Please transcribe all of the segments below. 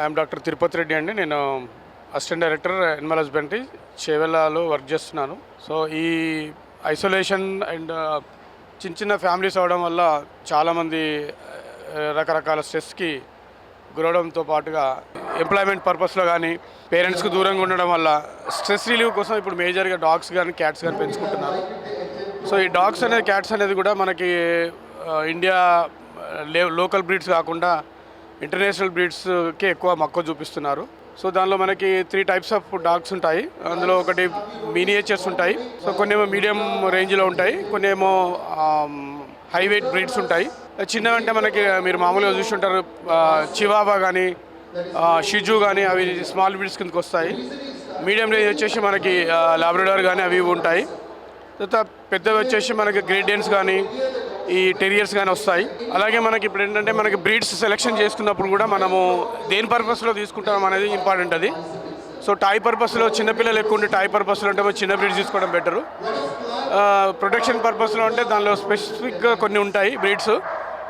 I'm doctor Tirupati Reddy అండి. నేను assistant director animal husbandry చేవెళ్ళలో వర్క్ చేస్తున్నాను. సో ఈ ఐసోలేషన్ అండ్ చిన్న చిన్న ఫ్యామిలీస్ అవడం వల్ల చాలామంది రకరకాల స్ట్రెస్కి గురవడంతో పాటుగా ఎంప్లాయ్మెంట్ పర్పస్లో కానీ పేరెంట్స్కి దూరంగా ఉండడం వల్ల స్ట్రెస్ రిలీవ్ కోసం ఇప్పుడు మేజర్గా డాగ్స్ కానీ క్యాట్స్ కానీ పెంచుకుంటున్నారు. సో ఈ డాగ్స్ అనేది క్యాట్స్ అనేది కూడా మనకి ఇండియా లే లోకల్ బ్రీడ్స్ కాకుండా ఇంటర్నేషనల్ బ్రీడ్స్కి ఎక్కువ మక్కువ చూపిస్తున్నారు. సో దానిలో మనకి త్రీ టైప్స్ ఆఫ్ డాగ్స్ ఉంటాయి. అందులో ఒకటి మినియేచర్స్ ఉంటాయి. సో కొన్ని ఏమో మీడియం రేంజ్లో ఉంటాయి. కొన్ని ఏమో హై వెయిట్ బ్రీడ్స్ ఉంటాయి. చిన్నవి అంటే మనకి మీరు మామూలుగా చూసుంటారు చివాబా కానీ షిజు కానీ అవి స్మాల్ బ్రీడ్స్ కిందకి వస్తాయి. మీడియం రేంజ్ వచ్చేసి మనకి లాబ్రడార్ కానీ అవి ఉంటాయి. తర్వాత పెద్దవి వచ్చేసి మనకి గ్రేడియన్స్ కానీ ఈ టెరియర్స్ కానీ వస్తాయి. అలాగే మనకి ఇప్పుడు ఏంటంటే మనకి బ్రీడ్స్ సెలెక్షన్ చేసుకున్నప్పుడు కూడా మనము దేని పర్పస్లో తీసుకుంటాం అనేది ఇంపార్టెంట్ అది. సో టాయ్ పర్పస్లో చిన్నపిల్లలు ఎక్కువ ఉంటే టాయ్ పర్పస్లో అంటే మనం చిన్న బ్రీడ్స్ తీసుకోవడం బెటరు ప్రొటెక్షన్ పర్పస్లో అంటే దానిలో స్పెసిఫిక్గా కొన్ని ఉంటాయి బ్రీడ్స్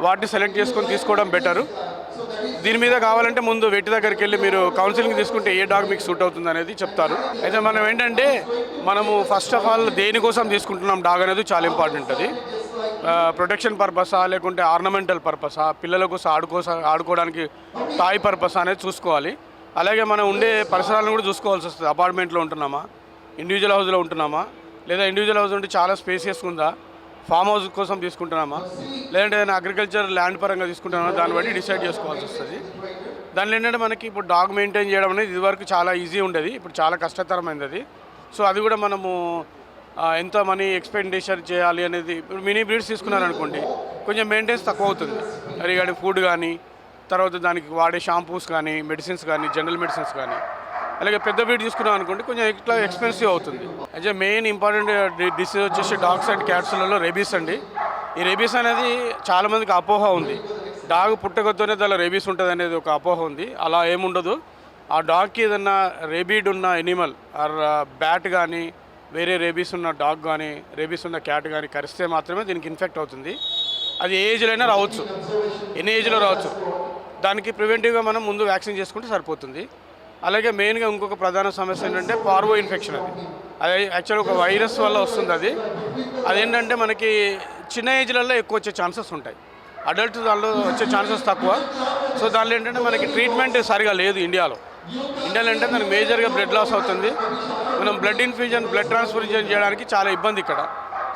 వాటిని సెలెక్ట్ చేసుకొని తీసుకోవడం బెటరు దీని మీద కావాలంటే ముందు వెట్టి దగ్గరికి వెళ్ళి మీరు కౌన్సిలింగ్ తీసుకుంటే ఏ డాగ్ మీకు సూట్ అవుతుంది అనేది చెప్తారు. అయితే మనం ఏంటంటే మనము ఫస్ట్ ఆఫ్ ఆల్ దేనికోసం తీసుకుంటున్నాం డాగ్ అనేది చాలా ఇంపార్టెంట్ అది. ప్రొటెక్షన్ పర్పసా లేకుంటే ఆర్నమెంటల్ పర్పసా పిల్లల కోసం ఆడుకోవడానికి టాయ్ పర్పస్ అనేది చూసుకోవాలి. అలాగే మనం ఉండే పరిసరాలను కూడా చూసుకోవాల్సి వస్తుంది. అపార్ట్మెంట్లో ఉంటున్నామా? ఇండివిజువల్ హౌస్లో ఉంటున్నామా? లేదా ఇండివిజువల్ హౌస్ ఉంటే చాలా స్పేసియస్ ఉందా? ఫామ్ హౌస్ కోసం తీసుకుంటున్నామా? లేదంటే ఏదైనా అగ్రికల్చర్ ల్యాండ్ పరంగా తీసుకుంటున్నామా? దాన్ని బట్టి డిసైడ్ చేసుకోవాల్సి వస్తుంది. దానిలో ఏంటంటే మనకి ఇప్పుడు డాగ్ మెయింటైన్ చేయడం అనేది ఇదివరకు చాలా ఈజీ ఉండేది. ఇప్పుడు చాలా కష్టతరమైనది సో అది కూడా మనము ఎంత మనీ ఎక్స్పెండిచర్ చేయాలి అనేది ఇప్పుడు మినీ బ్రీడ్స్ తీసుకున్నారనుకోండి కొంచెం మెయింటెనెన్స్ తక్కువ అవుతుంది. రిగార్డింగ్ ఫుడ్ కానీ తర్వాత దానికి వాడే షాంపూస్ కానీ మెడిసిన్స్ కానీ జనరల్ మెడిసిన్స్ కానీ. అలాగే పెద్ద బ్రీడ్ తీసుకున్నాం అనుకోండి కొంచెం ఇట్లా ఎక్స్పెన్సివ్ అవుతుంది. అయితే మెయిన్ ఇంపార్టెంట్ డిసీజ్ వచ్చేసి డాగ్స్ అండ్ క్యాట్స్లలో రేబీస్ అండి. ఈ రేబీస్ అనేది చాలామందికి అపోహ ఉంది. డాగ్ పుట్టకతోనే దానిలో రేబీస్ ఉంటుంది అనేది ఒక అపోహ ఉంది. అలా ఏముండదు. ఆ డాగ్కి ఏదన్నా రేబీడ్ ఉన్న ఎనిమల్ ఆర్ బ్యాట్ కానీ వేరే రేబీస్ ఉన్న డాగ్ కానీ రేబీస్ ఉన్న క్యాట్ కానీ కరిస్తే మాత్రమే దీనికి ఇన్ఫెక్ట్ అవుతుంది. అది ఏ ఏజ్లో అయినా రావచ్చు. ఎన్ని ఏజ్లో రావచ్చు? దానికి ప్రివెంటివ్గా మనం ముందు వ్యాక్సిన్ చేసుకుంటే సరిపోతుంది. అలాగే మెయిన్గా ఇంకొక ప్రధాన సమస్య ఏంటంటే పార్వో ఇన్ఫెక్షన్ అది. అది యాక్చువల్ ఒక వైరస్ వల్ల వస్తుంది అది. అదేంటంటే మనకి చిన్న ఏజ్లలో ఎక్కువ వచ్చే ఛాన్సెస్ ఉంటాయి. అడల్ట్ దానిలో వచ్చే ఛాన్సెస్ తక్కువ. సో దానిలో ఏంటంటే మనకి ట్రీట్మెంట్ సరిగా లేదు ఇండియాలో. ఇండియాలో అంటే దానికి మేజర్గా బ్లడ్ లాస్ అవుతుంది. మనం బ్లడ్ ఇన్ఫ్యూజన్ బ్లడ్ ట్రాన్స్ఫ్యూజన్ చేయడానికి చాలా ఇబ్బంది ఇక్కడ.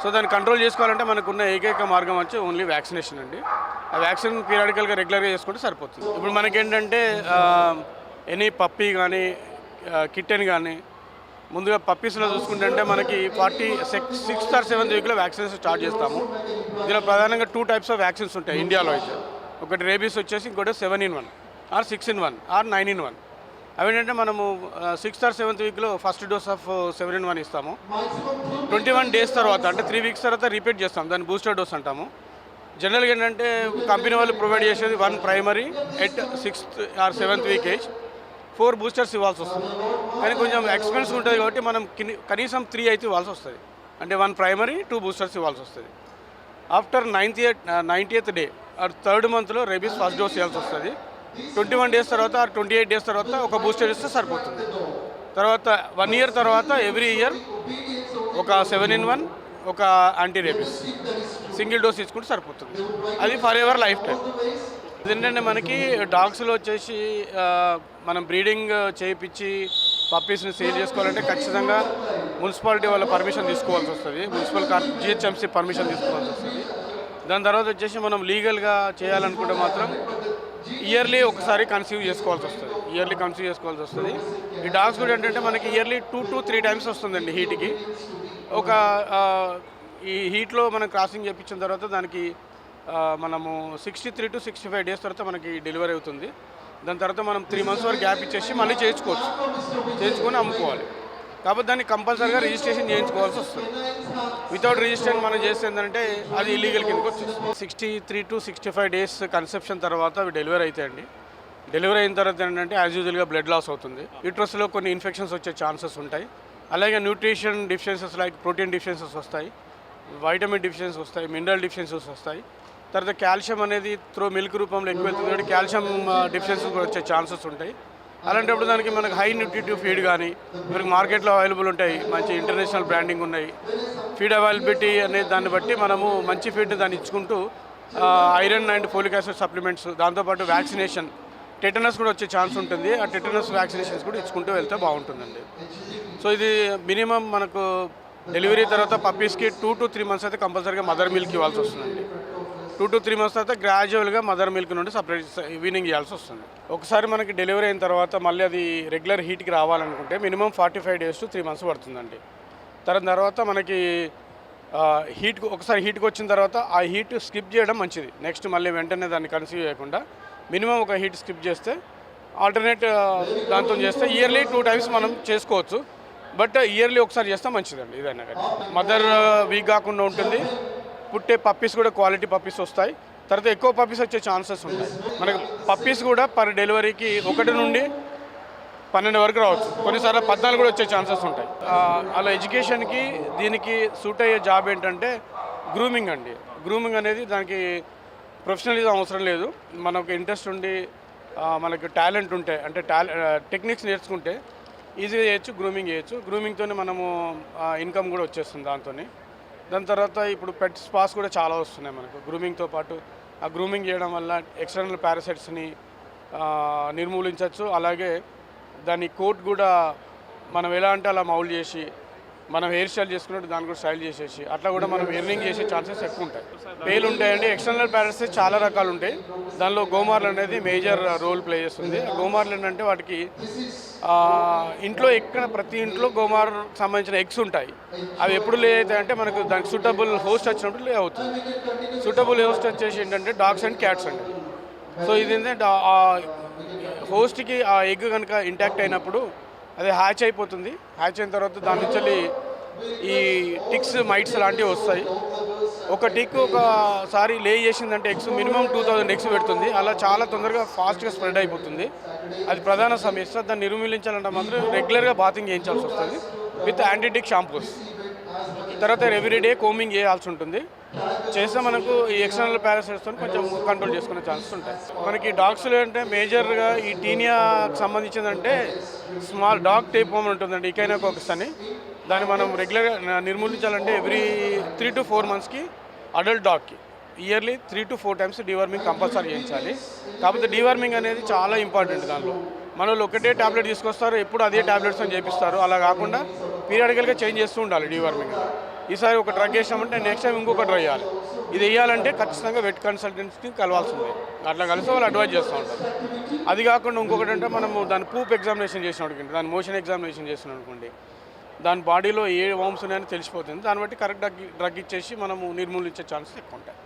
సో దాన్ని కంట్రోల్ చేసుకోవాలంటే మనకున్న ఏకైక మార్గం వచ్చి ఓన్లీ వ్యాక్సినేషన్ అండి. ఆ వ్యాక్సిన్ పీరియాడికల్గా రెగ్యులర్గా చేసుకుంటే సరిపోతుంది. ఇప్పుడు మనకేంటంటే ఎనీ పప్పీ కానీ కిట్టెన్ కానీ ముందుగా పప్పీస్లో చూసుకుంటే అంటే మనకి forty six sixth or seventh వీక్లో వ్యాక్సినేషన్ స్టార్ట్ చేస్తాము. దీనిలో ప్రధానంగా టూ టైప్స్ ఆఫ్ వ్యాక్సిన్స్ ఉంటాయి. ఇండియాలో అయితే. ఒకటి రేబీస్ వచ్చేసి ఇంకోటి seven in one or six in one or nine in one అవేంటంటే మనము సిక్స్త్ ఆర్ సెవెంత్ వీక్లో first dose of seven in one ఇస్తాము. ట్వంటీ వన్ డేస్ తర్వాత అంటే త్రీ వీక్స్ తర్వాత రిపీట్ చేస్తాం దాన్ని బూస్టర్ డోస్ అంటాము. జనరల్గా ఏంటంటే కంపెనీ వాళ్ళు ప్రొవైడ్ చేసేది one primary at sixth or seventh week age four boosters ఇవ్వాల్సి వస్తుంది. కానీ కొంచెం ఎక్స్పెన్స్ ఉంటుంది కాబట్టి మనం కనీసం త్రీ అయితే ఇవ్వాల్సి వస్తుంది. అంటే వన్ ప్రైమరీ టూ బూస్టర్స్ ఇవ్వాల్సి వస్తుంది. After ninth eighth ninety day or third మంత్లో రేబీస్ ఫస్ట్ డోస్ ఇవ్వాల్సి వస్తుంది. ట్వంటీ వన్ డేస్ తర్వాత ట్వంటీ ఎయిట్ డేస్ తర్వాత ఒక బూస్టర్ ఇస్తే సరిపోతుంది. తర్వాత వన్ ఇయర్ తర్వాత ఎవ్రీ ఇయర్ ఒక సెవెన్ ఇన్ వన్ ఒక యాంటీ రేబీస్ సింగిల్ డోస్ ఇచ్చుకుంటే సరిపోతుంది. అది ఫర్ ఎవర్ లైఫ్ టైం ఏంటంటే మనకి డాగ్స్లో వచ్చేసి మనం బ్రీడింగ్ చేయించి పప్పీస్ని సేల్ చేసుకోవాలంటే ఖచ్చితంగా మున్సిపాలిటీ వాళ్ళ పర్మిషన్ తీసుకోవాల్సి వస్తుంది. మున్సిపల్ కార్ జిహెచ్ఎంసీ పర్మిషన్ తీసుకోవాల్సి వస్తుంది. దాని తర్వాత వచ్చేసి మనం లీగల్గా చేయాలనుకుంటే మాత్రం ఇయర్లీ ఒకసారి కన్సీవ్ చేసుకోవాల్సి వస్తుంది. ఇయర్లీ కన్సీవ్ చేసుకోవాల్సి వస్తుంది. ఈ డాగ్స్ కూడా ఏంటంటే మనకి yearly two to three times వస్తుందండి హీట్కి. ఒక ఈ హీట్లో మనం క్రాసింగ్ చేయించిన తర్వాత దానికి మనము sixty three to sixty five days తర్వాత మనకి డెలివరీ అవుతుంది. దాని తర్వాత మనం త్రీ మంత్స్ వరకు గ్యాప్ ఇచ్చేసి మళ్ళీ చేయించుకోవచ్చు. చేయించుకొని అమ్ముకోవాలి. కాబట్టి దాన్ని కంపల్సరీగా రిజిస్ట్రేషన్ చేయించుకోవాల్సి వస్తుంది. వితౌట్ రిజిస్ట్రేషన్ మనం చేస్తే ఏంటంటే అది ఇల్లీగల్ కిందకి వచ్చేస్తుంది. Sixty three to sixty five days conception తర్వాత అవి డెలివరీ అవుతాయండి. డెలివరీ అయిన తర్వాత ఏంటంటే యాజ్ యూజువల్గా బ్లడ్ లాస్ అవుతుంది. యూట్రస్లో కొన్ని ఇన్ఫెక్షన్స్ వచ్చే ఛాన్సెస్ ఉంటాయి. అలాగే nutrition deficiencies like protein deficiencies వస్తాయి. వైటమిన్ డిఫిషియన్సీ వస్తాయి. మినరల్ డిఫిషియన్సీస్ వస్తాయి. తర్వాత కాల్షియం అనేది త్రో మిల్క్ రూపంలో ఎక్కువ వెళ్తుంది కాబట్టి కాల్షియం డిఫిషియన్సీ uh, కూడా వచ్చే ఛాన్సెస్ ఉంటాయి. అలాంటప్పుడు దానికి మనకు హై న్యూట్రిటివ్ ఫీడ్ కానీ మనకి మార్కెట్లో అవైలబుల్ ఉంటాయి మంచి ఇంటర్నేషనల్ బ్రాండింగ్ ఉన్నాయి. ఫీడ్ అవైలబిలిటీ అనే దాన్ని బట్టి మనము మంచి ఫీడ్ దాన్ని ఇచ్చుకుంటూ iron and folic acid supplements దాంతోపాటు వ్యాక్సినేషన్ టెటనస్ కూడా వచ్చే ఛాన్స్ ఉంటుంది. ఆ టెటనస్ వ్యాక్సినేషన్స్ కూడా ఇచ్చుకుంటూ వెళ్తే బాగుంటుందండి. సో ఇది మినిమం మనకు డెలివరీ తర్వాత పప్పీస్కి టూ టు త్రీ మంత్స్ అయితే కంపల్సరీగా మదర్ మిల్క్ ఇవ్వాల్సి వస్తుందండి. టూ టు త్రీ మంత్స్ తర్వాత గ్రాడ్యువల్గా మదర్ మిల్క్ నుండి సపరేట్ వీనింగ్ చేయాల్సి వస్తుంది. ఒకసారి మనకి డెలివరీ అయిన తర్వాత మళ్ళీ అది రెగ్యులర్ హీట్కి రావాలనుకుంటే minimum forty five days to three months పడుతుందండి. తర్వాత తర్వాత మనకి హీట్ ఒకసారి హీట్కి వచ్చిన తర్వాత ఆ హీట్ స్కిప్ చేయడం మంచిది. నెక్స్ట్ మళ్ళీ వెంటనే దాన్ని కన్సీవ్ చేయకుండా మినిమం ఒక హీట్ స్కిప్ చేస్తే ఆల్టర్నేట్ దాంతో చేస్తే ఇయర్లీ టూ టైమ్స్ మనం చేసుకోవచ్చు. బట్ ఇయర్లీ ఒకసారి చేస్తే మంచిదండి ఇదైనా కానీ. మదర్ వీక్ కాకుండా ఉంటుంది. పుట్టే పప్పీస్ కూడా క్వాలిటీ పప్పీస్ వస్తాయి. తర్వాత ఎక్కువ పప్పీస్ వచ్చే ఛాన్సెస్ ఉంటాయి. మనకు పప్పీస్ కూడా పర్ డెలివరీకి ఒకటి నుండి పన్నెండు వరకు రావచ్చు. కొన్నిసార్లు పద్నాలుగు కూడా వచ్చే ఛాన్సెస్ ఉంటాయి. అలా ఎడ్యుకేషన్కి దీనికి సూట్ అయ్యే జాబ్ ఏంటంటే గ్రూమింగ్ అండి. గ్రూమింగ్ అనేది దానికి ప్రొఫెషనలిజం అవసరం లేదు. మనకు ఇంట్రెస్ట్ ఉండి మనకు టాలెంట్ ఉంటే అంటే టాలె టెక్నిక్స్ నేర్చుకుంటే ఈజీగా చేయొచ్చు గ్రూమింగ్ చేయొచ్చు. గ్రూమింగ్తోనే మనము ఇన్కమ్ కూడా వచ్చేస్తుంది దాంతో దాని తర్వాత ఇప్పుడు పెట్ స్పాస్ కూడా చాలా వస్తున్నాయి మనకు. గ్రూమింగ్తో పాటు ఆ గ్రూమింగ్ చేయడం వల్ల ఎక్స్టర్నల్ పారాసైట్స్ని నిర్మూలించవచ్చు. అలాగే దాని కోట్ కూడా మనం ఎలా అంటే అలా మౌల్డ్ చేసి మనం హెయిర్ స్టైల్ చేసుకున్నట్టు దాన్ని కూడా స్టైల్ చేసేసి అట్లా కూడా మనం ఎర్నింగ్ చేసే ఛాన్సెస్ ఎక్కువ ఉంటాయి. పేలు ఉంటాయండి ఎక్స్టర్నల్ ప్యారెట్స్ చాలా రకాలు ఉంటాయి. దానిలో గోమార్లు అనేది మేజర్ రోల్ ప్లే చేస్తుంది. గోమార్లు ఏంటంటే వాటికి ఇంట్లో ఎక్కడ ప్రతి ఇంట్లో గోమార్ సంబంధించిన ఎగ్స్ ఉంటాయి. అవి ఎప్పుడు లే అవుతాయి అంటే మనకు దానికి సూటబుల్ హోస్ట్ వచ్చినప్పుడు లే అవుతుంది. సూటబుల్ హోస్ట్ వచ్చేసి ఏంటంటే డాగ్స్ అండ్ క్యాట్స్ అండి. సో ఇది ఏంటంటే హోస్ట్కి ఆ ఎగ్ కనుక ఇంటాక్ట్ అయినప్పుడు అది హ్యాచ్ అయిపోతుంది. హ్యాచ్ అయిన తర్వాత దాని నుంచి ఈ టిక్స్ మైట్స్ లాంటివి వస్తాయి. ఒక టిక్ ఒకసారి లే చేసిందంటే eggs minimum two thousand eggs పెడుతుంది. అలా చాలా తొందరగా ఫాస్ట్గా స్ప్రెడ్ అయిపోతుంది. అది ప్రధాన సమస్య. దాన్ని నిర్మూలించాలంటే మాత్రం రెగ్యులర్గా బాతింగ్ చేయించాల్సి వస్తుంది. విత్ యాంటీటిక్ షాంపూస్ తర్వాత ఎవ్రీడే కోమింగ్ చేయాల్సి ఉంటుంది. చేస్తే మనకు ఈ ఎక్స్టర్నల్ పారాసైట్స్తో కొంచెం కంట్రోల్ చేసుకునే ఛాన్సెస్ ఉంటాయి. మనకి డాగ్స్లో అంటే మేజర్గా ఈ టీనియాకి సంబంధించిందంటే స్మాల్ డాగ్ టైప్ హోమ్ ఉంటుందండి ఇకైనాకోకస్ అని. దాన్ని మనం రెగ్యులర్గా నిర్మూలించాలంటే ఎవ్రీ త్రీ టు ఫోర్ మంత్స్కి adult డాగ్కి yearly three to four times deworming compulsory చేయించాలి. కాకపోతే డివార్మింగ్ అనేది చాలా ఇంపార్టెంట్ దాంట్లో మన వాళ్ళు ఒకటే టాబ్లెట్ తీసుకొస్తారు ఎప్పుడు అదే టాబ్లెట్స్ అని చేపిస్తారు. అలా కాకుండా పీరియాడికల్గా చేంజ్ చేస్తూ ఉండాలి డివార్మింగ్ ఈసారి ఒక డ్రగ్ వేసామంటే నెక్స్ట్ టైం ఇంకొక డ్రగ్ వేయాలి. ఇది వేయాలంటే ఖచ్చితంగా వెట్ కన్సల్టెంట్స్కి కలవాల్సిందే. అట్లా కలిసి వాళ్ళు అడ్వైజ్ చేస్తూ ఉంటారు. అది కాకుండా ఇంకొకటి అంటే మనము దాని పూప్ ఎగ్జామినేషన్ చేసినప్పుడు దాని మోషన్ ఎగ్జామినేషన్ చేసిన అనుకోండి. దాని బాడీలో ఏ వామ్స్ ఉన్నాయని తెలిసిపోతుంది. దాన్ని బట్టి కరెక్ట్ డ్రగ్ డ్రగ్ ఇచ్చేసి మనము నిర్మూలించే ఛాన్సెస్ ఎక్కువ ఉంటాయి.